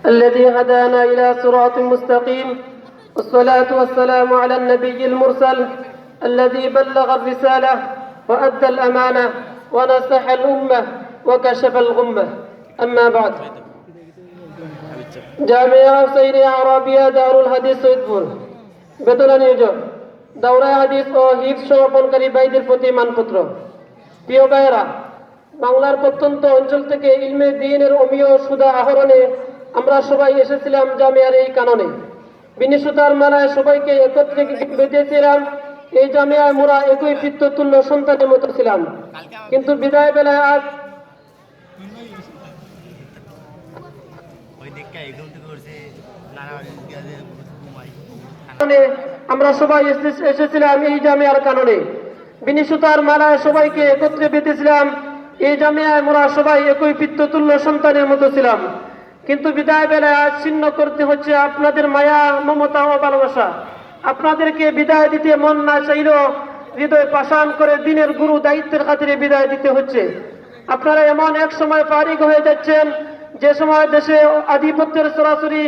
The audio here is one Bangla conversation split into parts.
الذي هدانا إلى صراط مستقيم والصلاة والسلام على النبي المرسل الذي بلغ الرسالة وأدى الأمانة ونصح الأمة وكشف الغمة أما بعد জামিয়া হুসাইনি আরবিয়া দারুল হাদিস সৈয়দপুর বেতনা নিয়োজন দাওরায় হাদিস ও হিফ সমাপনকারী ভাইদের প্রতি মানপত্র প্রিয় ভাইয়েরা বাংলার প্রত্যন্ত অঞ্চল থেকে ইলমে দিনের অমীয় সুদা আহরণে আমরা সবাই এসেছিলাম জামিয়ার এই কাননে। বিনিশুতার মানায় সবাইকে একত্রে বেঁধেছিলাম। এই জামিয়ায় মোরা একই পিত্ততুল্য সন্তানের মতো ছিলাম। কিন্তু বিদায় বেলায় আজ কারণে আমরা সবাই এসে- এসেছিলাম এই জামিয়ার কারণে বিনিশুতার মালায় সবাইকে একত্রে বেঁধেছিলাম। এই জামিয়ায় মোরা সবাই একই পিত্ততুল্য সন্তানের মতো ছিলাম। কিন্তু বিদায় বেলায় আজ ছিন্ন করতে হচ্ছে আপনাদের মায়া, মমতা ও ভালোবাসা। আপনাদেরকে বিদায় দিতে মন না চাইলেও হৃদয় পাষাণ করে দিনের গুরু দায়িত্বের খাতিরে বিদায় দিতে হচ্ছে। আপনারা এমন এক সময় ফারিক হয়ে যাচ্ছেন, যে সময় দেশে আধিপত্যের সরাসরি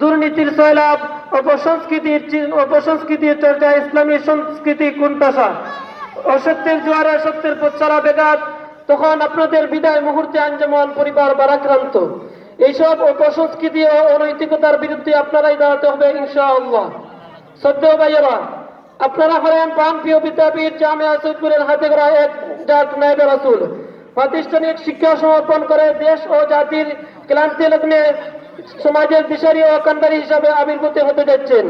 দুর্নীতির সয়লাভ অপসংস্কৃতির অপসংস্কৃতির চর্চা, ইসলামী সংস্কৃতি কুণ্ঠাসা। অসত্যের জোয়ারে সত্যের পচ্ছারা বেগাত তখন আপনাদের বিদায় মুহূর্তে আঞ্জমান পরিবার বারাক্রান্ত। এইসব অপসংস্কৃতি ও অনৈতিকতার বিরুদ্ধে আপনারাই দাঁড়াতে হবে, ইনশাআল্লাহ। সদ্য ভাইয়েরা, আপনারা হলেন প্রাণপ্রিয় বিদ্যাপীঠ জামিয়া সৈদপুরের হাতে গড়া এক জাত নাইবে রাসুল। প্রাতিষ্ঠানিক শিক্ষা সমর্পণ করে দেশ ও জাতির ক্লান্তি লগ্নে সমাজের দিশারি ও কান্ডারি হিসাবে আবির্ভূত হতে যাচ্ছেন।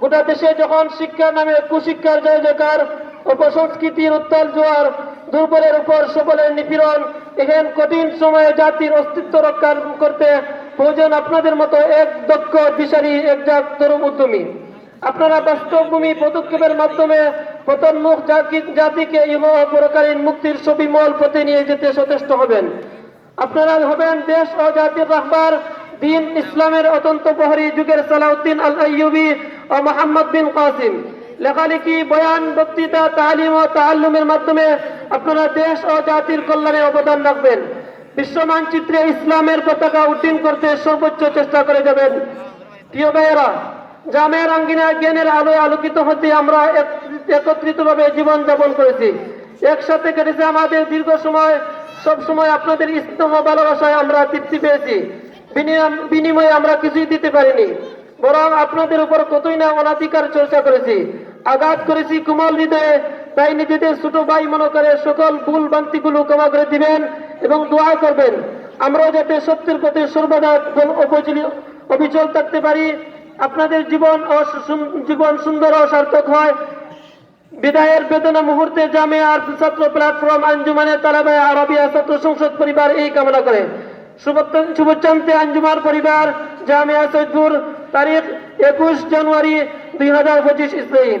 গোটা দেশে যখন শিক্ষার নামে কুশিক্ষার জয় জয়কার অপসংস্কৃতির উত্তাল জোয়ার, দুর্বলের উপর সবলের নিপীড়ন, এখান কঠিন সময়ে জাতির অস্তিত্ব রক্ষা করতে প্রয়োজন আপনাদের মতো এক দক্ষ, দিশারি একজাত তরুণ উদ্যমী। আপনারা বাস্তবভূমি পদক্ষেপের মাধ্যমে পতন্মুখ জাতি- জাতিকে ইহ ও পরকালীন মুক্তির ছবিমল পথে নিয়ে যেতে সচেষ্ট হবেন। আপনারা হবেন দেশ ও জাতির রাহবার, দিন ইসলামের অতন্ত প্রহরী যুগের সালাউদ্দিন আল আইয়ুবি ও মোহাম্মদ বিন কাসিম। লেখালেখি, বয়ান, বক্তৃতা, তালিম ও তাল্লুমের মাধ্যমে আপনারা দেশ ও জাতির কল্যাণে অবদান রাখবেন। বিশ্ব মানচিত্রে ইসলামের পতাকা উড্ডীন করতে সর্বোচ্চ চেষ্টা করে যাবেন। প্রিয় ভাইয়েরা, জামের আঙ্গিনায় জ্ঞানের আলোয় আলোকিত হতে আমরা এক- একত্রিতভাবে জীবন যাপন করেছি। একসাথে কেটেছে আমাদের দীর্ঘ সময়, সব সময় আপনাদের স্নেহ ভালোবাসায় আমরা তৃপ্তি পেয়েছি। বিনিময়ে আমরা কিছুই দিতে পারিনি। বরং আপনাদের উপর কতই না অনাধিকার চর্চা করেছি। আঘাত করেছি কুমল হৃদয়ে তাই নিজেদের ছোট ভাই মনে করে সকল ভুল বান্তিগুলো ক্ষমা করে দিবেন এবং দোয়া করবেন। আমরাও যাতে সত্যের পথে সর্বদা অবিচল থাকতে পারি। আপনাদের জীবন জীবন সুন্দর ও সার্থক হয়। বিদায়ের বেদনা মুহূর্তে জামিয়ার ছাত্র প্ল্যাটফর্ম আঞ্জুমানের তালাবায় আরবিয়া ছাত্র সংসদ পরিবার এই কামনা করে। শুভচ্ছান্তে আঞ্জুমার পরিবার, জামিয়া সৈদপুর তারিখ একুশ জানুয়ারি দুই হাজার পঁচিশ ইসলাম